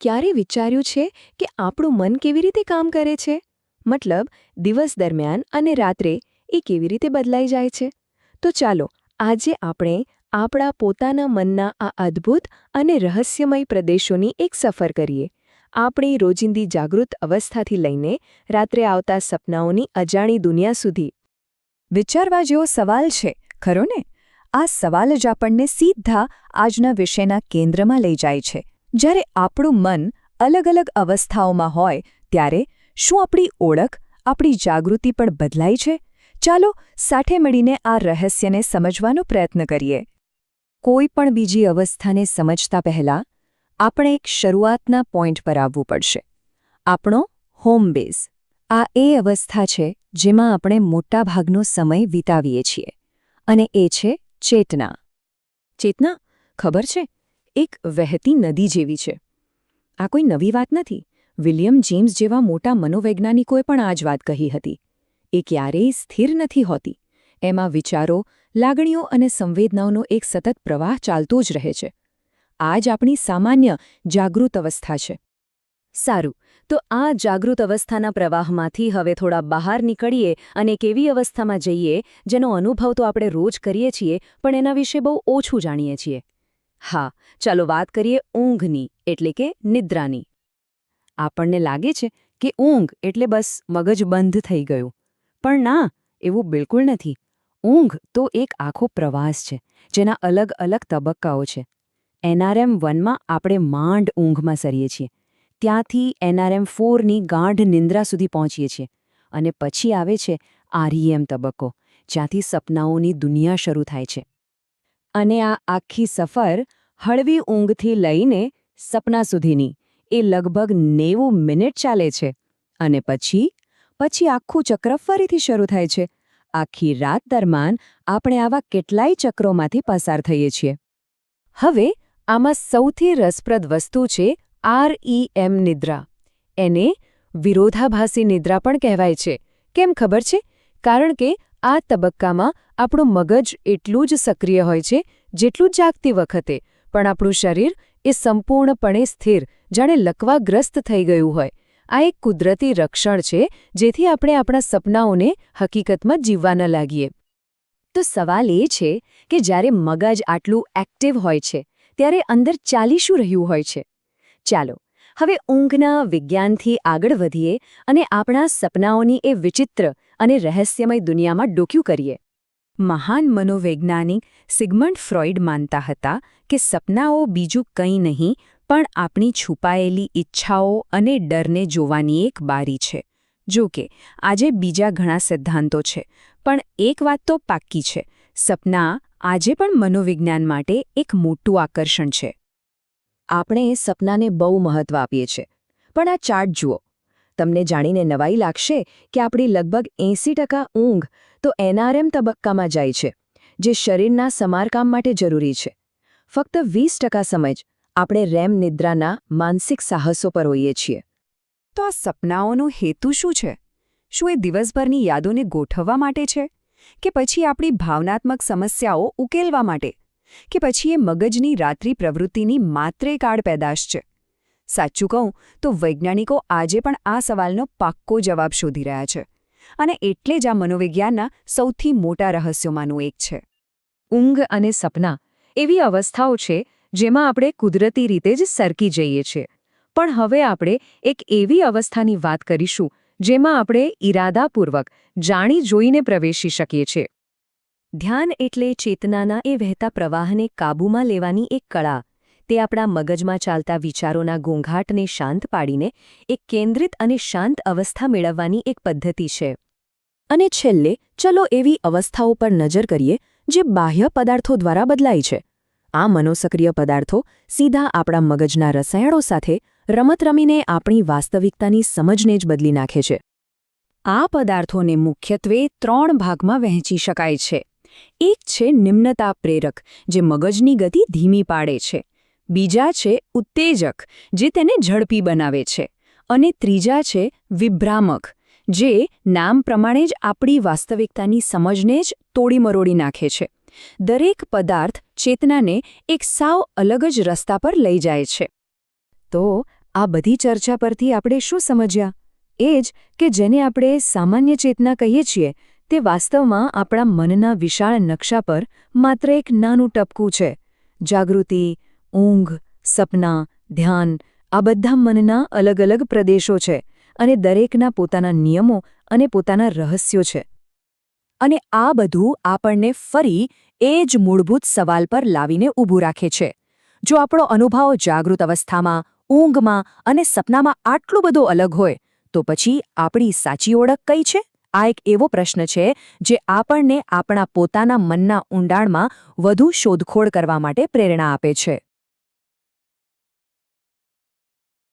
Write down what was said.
ક્યારે વિચાર્યું છે કે આપણું મન કેવી રીતે કામ કરે છે? મતલબ, દિવસ દરમિયાન અને રાત્રે એ કેવી રીતે બદલાઈ જાય છે? તો ચાલો, આજે આપણે આપણા પોતાના મનના આ અદ્ભુત અને રહસ્યમય પ્રદેશોની એક સફર કરીએ. આપણી રોજિંદી જાગૃત અવસ્થાથી લઈને રાત્રે આવતા સપનાઓની અજાણી દુનિયા સુધી. વિચારવા જેવો સવાલ છે, ખરો ને? આ સવાલ જ આપણને સીધા આજના વિષયના કેન્દ્રમાં લઈ જાય છે. જ્યારે આપણું મન અલગ અલગ અવસ્થાઓમાં હોય, ત્યારે શું આપણી ઓળખ, આપણી જાગૃતિ પણ બદલાય છે? ચાલો સાથે મળીને આ રહસ્યને સમજવાનો પ્રયત્ન કરીએ. કોઈ પણ બીજી અવસ્થાને સમજતા પહેલાં આપણે એક શરૂઆતના પોઈન્ટ પર આવવું પડશે. આપણો હોમ બેઝ આ એ અવસ્થા છે જેમાં આપણે મોટાભાગનો સમય વિતાવીએ છીએ, અને એ છે ચેતના. ચેતના? ખબર છે? એક વહેતી નદી જેવી છે. આ કોઈ નવી વાત નથી. વિલિયમ જેમ્સ જેવા મોટા મનોવૈજ્ઞાનિકોએ પણ આ જ વાત કહી હતી. એ ક્યારેય સ્થિર નથી હોતી. એમાં વિચારો, લાગણીઓ અને સંવેદનાઓનો એક સતત પ્રવાહ ચાલતો જ રહે છે. આ જ આપણી સામાન્ય જાગૃત અવસ્થા છે. સારું, તો આ જાગૃત અવસ્થાના પ્રવાહમાંથી હવે થોડા બહાર નીકળીએ અને એક એવી અવસ્થામાં જઈએ, જેનો અનુભવ તો આપણે રોજ કરીએ છીએ, પણ એના વિશે બહુ ઓછું જાણીએ છીએ. હા, ચાલો વાત કરીએ ઊંઘની, એટલે કે નિદ્રાની. આપણને લાગે છે કે ઊંઘ એટલે બસ મગજ બંધ થઈ ગયું. પણ ના, એવું બિલકુલ નથી. ઊંઘ તો એક આખો પ્રવાસ છે, જેના અલગ અલગ તબક્કાઓ છે. એનઆરએમ વનમાં આપણે માંડ ઊંઘમાં સરીએ છીએ. ત્યાંથી એનઆરએમ ફોરની ગાઢ નિંદ્રા સુધી પહોંચીએ છીએ. અને પછી આવે છે આરઈએમ તબક્કો, જ્યાંથી સપનાઓની દુનિયા શરૂ થાય છે. અને આ આખી સફર હળવી ઊંઘથી લઈને સપના સુધીની. એ લગભગ નેવું મિનિટ ચાલે છે. અને પછી? પછી આખું ચક્ર ફરીથી શરૂ થાય છે. આખી રાત દરમિયાન આપણે આવા કેટલાય ચક્રોમાંથી પસાર થઈએ છીએ. હવે આમાં સૌથી રસપ્રદ વસ્તુ છે આરઈએમ નિદ્રા. એને વિરોધાભાસી નિદ્રા પણ કહેવાય છે. કેમ ખબર છે? કારણ કે આ તબક્કામાં આપણું મગજ એટલું જ સક્રિય હોય છે, જેટલું જાગતી વખતે, પણ આપણું શરીર એ સંપૂર્ણપણે સ્થિર, જાણે લકવાગ્રસ્ત થઈ ગયું હોય. આ એક કુદરતી રક્ષણ છે, જેથી આપણે આપણા સપનાઓને હકીકતમાં જીવવા ન લાગીએ. તો સવાલ એ છે કે જ્યારે મગજ આટલું એક્ટિવ હોય છે, ત્યારે અંદર ચાલી શું રહ્યું હોય છે? ચાલો, હવે ઊંઘના વિજ્ઞાનથી આગળ વધીએ અને આપણા સપનાઓની એ વિચિત્ર અને રહસ્યમય દુનિયામાં ડોક્યું કરીએ. મહાન મનોવૈજ્ઞાનિક સિગમન્ડ ફ્રોઇડ માનતા હતા કે સપનાઓ બીજું કંઈ નહીં, પણ આપણી છુપાયેલી ઈચ્છાઓ અને ડરને જોવાની એક બારી છે. જો કે, આજે બીજા ઘણા સિદ્ધાંતો છે, પણ એક વાત તો પાક્કી છે, સપના આજે પણ મનોવિજ્ઞાન માટે એક મોટું આકર્ષણ છે. આપણે સપનાને બહુ મહત્વ આપીએ છીએ, પણ આ ચાર્ટ જુઓ. તમને જાણીને નવાઈ લાગશે કે આપણી લગભગ એંસી ઊંઘ તો એનઆરએમ તબક્કામાં જાય છે, જે શરીરના સમારકામ માટે જરૂરી છે. ફક્ત વીસ ટકા સમય જ આપણે રેમ નિદ્રાના માનસિક સાહસો પર હોઈએ છીએ. તો આ સપનાઓનો હેતુ શું છે? શું એ દિવસભરની યાદોને ગોઠવવા માટે છે? કે પછી આપણી ભાવનાત્મક સમસ્યાઓ ઉકેલવા માટે? કે પછી એ મગજની રાત્રિ પ્રવૃત્તિની માત્ર એક પેદાશ છે? સાચું કહું તો વૈજ્ઞાનિકો આજે પણ આ સવાલનો પાક્કો જવાબ શોધી રહ્યા છે. અને એટલે જ આ મનોવિજ્ઞાનના સૌથી મોટા રહસ્યોમાંનું એક છે. ઊંઘ અને સપના એવી અવસ્થાઓ છે જેમાં આપણે કુદરતી રીતે જ સરકી જઈએ છીએ. પણ હવે આપણે એક એવી અવસ્થાની વાત કરીશું જેમાં આપણે ઈરાદાપૂર્વક જાણી જોઈને પ્રવેશી શકીએ છીએ. ધ્યાન એટલે ચેતનાના એ વહેતા પ્રવાહને કાબૂમાં લેવાની એક કળા. તે આપણા મગજમાં ચાલતા વિચારોના ઘોંઘાટને શાંત પાડીને એક કેન્દ્રિત અને શાંત અવસ્થા મેળવવાની એક પદ્ધતિ છે. અને છેલ્લે, ચલો એવી અવસ્થાઓ પર નજર કરીએ, જે બાહ્ય પદાર્થો દ્વારા બદલાય છે. આ મનોસક્રિય પદાર્થો સીધા આપણા મગજના રસાયણો સાથે રમત રમીને આપણી વાસ્તવિકતાની સમજને જ બદલી નાખે છે. આ પદાર્થોને મુખ્યત્વે ત્રણ ભાગમાં વહેંચી શકાય છે. એક છે નિમ્નતા પ્રેરક, જે મગજની ગતિ ધીમી પાડે છે. બીજા છે ઉત્તેજક, જે તેને ઝડપી બનાવે છે. અને ત્રીજા છે વિભ્રામક, જે નામ પ્રમાણે જ આપણી વાસ્તવિકતાની સમજને જ તોડી મરોડી નાખે છે. દરેક પદાર્થ ચેતનાને એક સાવ અલગ જ રસ્તા પર લઈ જાય છે. તો આ બધી ચર્ચા પરથી આપણે શું સમજ્યા? એ જ કે જેને આપણે સામાન્ય ચેતના કહીએ છીએ, તે વાસ્તવમાં આપણા મનના વિશાળ નકશા પર માત્ર એક નાનું ટપકું છે. જાગૃતિ ઊંઘ, સપના, ધ્યાન આ બધા મનના અલગ અલગ પ્રદેશો છે અને દરેકના પોતાના નિયમો અને પોતાના રહસ્યો છે. અને આ બધું આપણને ફરી એ જ મૂળભૂત સવાલ પર લાવીને ઊભું રાખે છે. જો આપણો અનુભવ જાગૃત અવસ્થામાં, ઊંઘમાં અને સપનામાં આટલું બધો અલગ હોય, તો પછી આપણી સાચી ઓળખ કઈ છે? આ એક એવો પ્રશ્ન છે જે આપણને આપણા પોતાના મનના ઊંડાણમાં વધુ શોધખોળ કરવા માટે પ્રેરણા આપે છે.